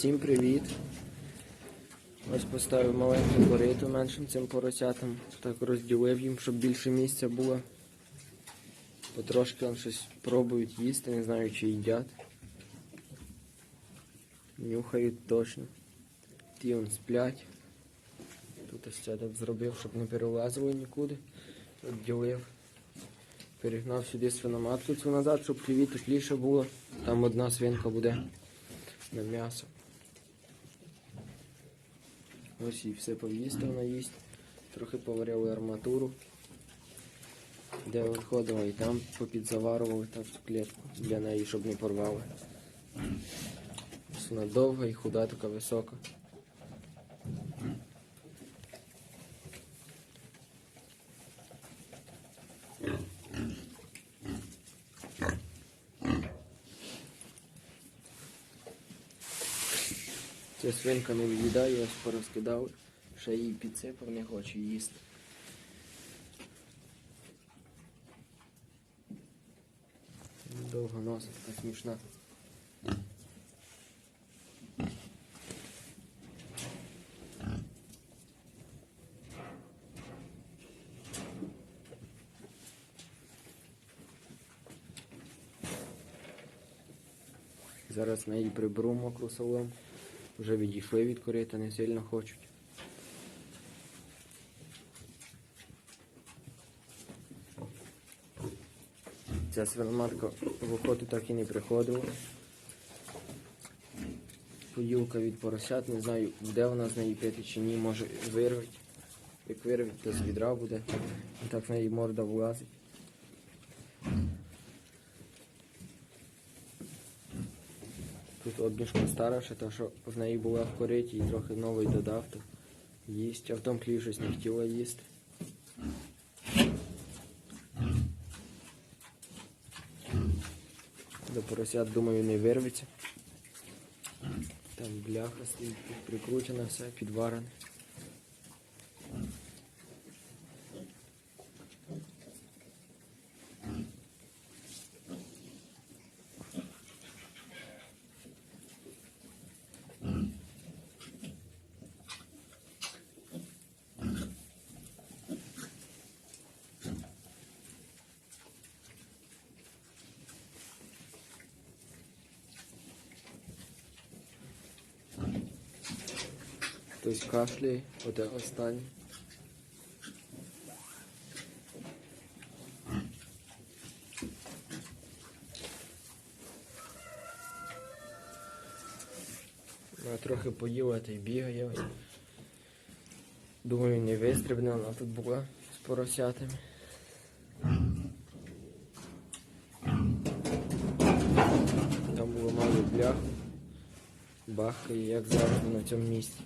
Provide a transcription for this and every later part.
Всім привіт! Ось поставив маленьку кориту меншим цим поросятам. Так розділив їм, щоб більше місця було. Потрошки там щось пробують їсти, не знаю чи їдять. Нюхають точно. Ті он сплять. Тут ось це так зробив, щоб не перелазили нікуди. Відділив. Перегнав сюди свиноматку цю назад, щоб хліві тепліше було. Там одна свинка буде на м'ясо. Ось і все пов'їсти вона їсть. Трохи поварили арматуру. Де виходила і там попідзаварували так цю клітку для неї, щоб не порвали. Вона довга і худа, така висока. Свинка не виїдає, ось порозкидав, ще її підсипав, не хоче їсти. Довго носить, така смішна. Зараз на її приберу мокру солому. Вже відійшли від корита, не сильно хочуть. Ця свиноматка в охоту так і не приходила. Поїлка від поросят, не знаю, де вона з неї пити чи ні, може вирвать. Як вирвать, то з відра буде. І так в неї морда влазить. Тут однішка стара, ще та, що в неї була в кориті і трохи новий додав, то їсть, а в тому щось не хотіла їсти. До поросят, думаю, не вирветься. Там бляха стоїть, прикручена все, підварене. Хтось кашляє, оте останнє. Ну, трохи поїла та й бігає. Думаю, не вистрибне, вона тут була з поросятами. Там було мало блях. Бахкає, як завжди на цьому місці.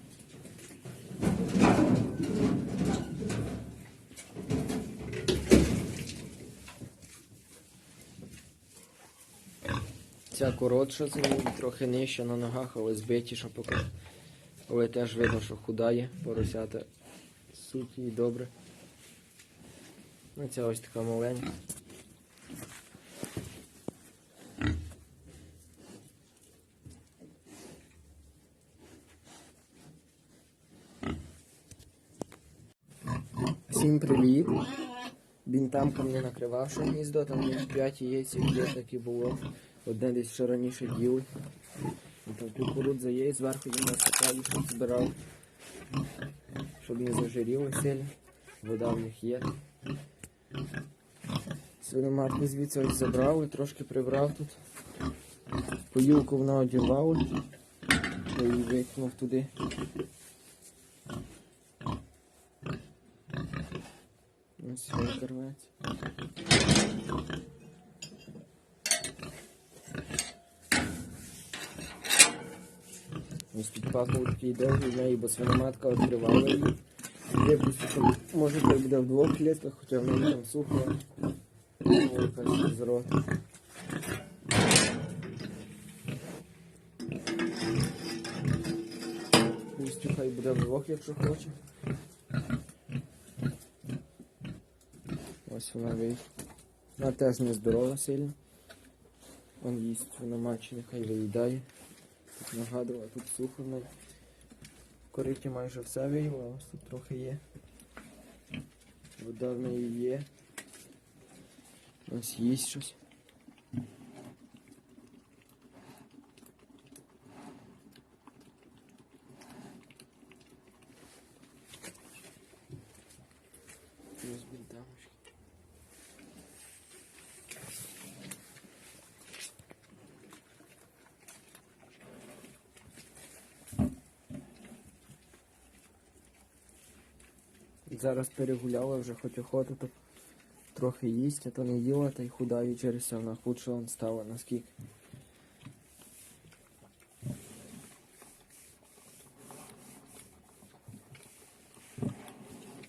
Ця коротша неї, трохи нижча на ногах, але збитіша поки. Але теж видно, що худає, поросята суті і добре. Ця ось така маленька. Всім привіт! Він там ко мені накривав ще гніздо, там є 5 яєць, як є, так і було. Одне десь ще раніше діли. Там кукурудза є, і зверху він насипав, щоб збирав, щоб не зажиріло сильно. Вода в них є. Свиноматки звідси ось забрав і трошки прибрав тут. Поїлку вона одірвала, я її викинув туди. Ось рветься. Ось тут такий довгий в неї, бо свиноматка відкривала її. Випустив, що може той буде в двох клітках, хоча в неї там сухо. Рота. Пусть хай буде вдвох, якщо хоче. Ось вона вийшла. Вона теж не здорова сильно. Он їсть вона матчі, нехай виїдає. Нагадував, тут сухо на кориті майже все виїло, ось тут трохи є. Вода в неї є. Ось є щось. Зараз перегуляла вже хоч охоту, то трохи їсть, а то не їла, та й худає через це вона худше он стала наскільки.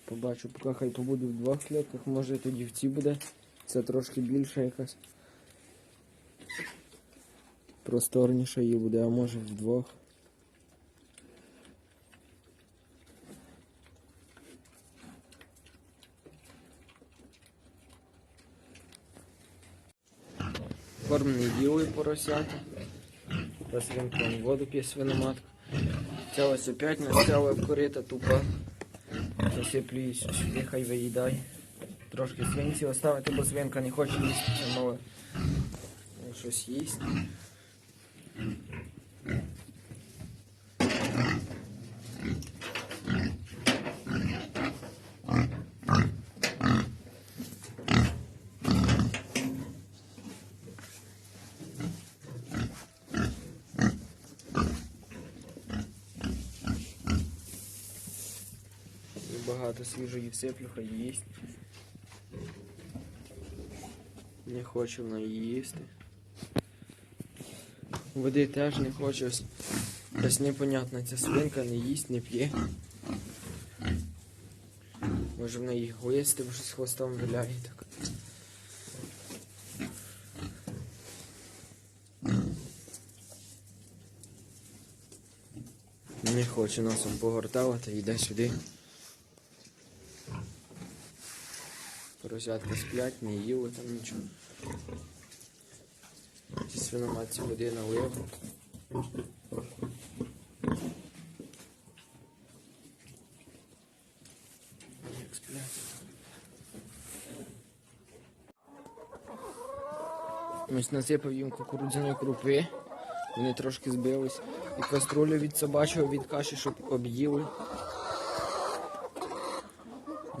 Побачу, поки хай побуду в двох клітках, може тоді в цій буде. Це трошки більше якась. Просторніше її буде, а може в двох. Корм не ділою поросята. Та свинка вон воду п'є свиноматка. Ця ось опять настяла в корита тупо. Засиплю її виїдає. Трошки свинці оставити, бо свинка не хоче їсти, мове щось їсть. І Багато свіжої всиплю, хай їсть. Не хоче вона її їсти. Води теж не хоче. Ось- непонятно, ця свинка не їсть, не п'є. Може в неї глисти, бо щось хвостом виляє так. Не хоче носом погортала та йде сюди. Поросятка сплять, не їли там нічого. Ці свиноматці води налив. Як сплять. Ось насипав їм кукурудзяної крупи. Вони трошки збились. І каструлю від собачого від каші, щоб об'їли.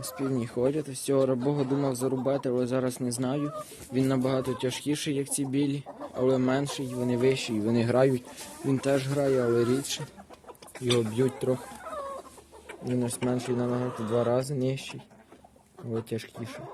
Співні ходять. Ось цього рабого думав зарубати, але зараз не знаю. Він набагато тяжкіший, як ці білі, але менший, вони вищі, вони грають. Він теж грає, але рідше. Його б'ють трохи. Він ось менший на ногах в два рази нижчий, але тяжкіший.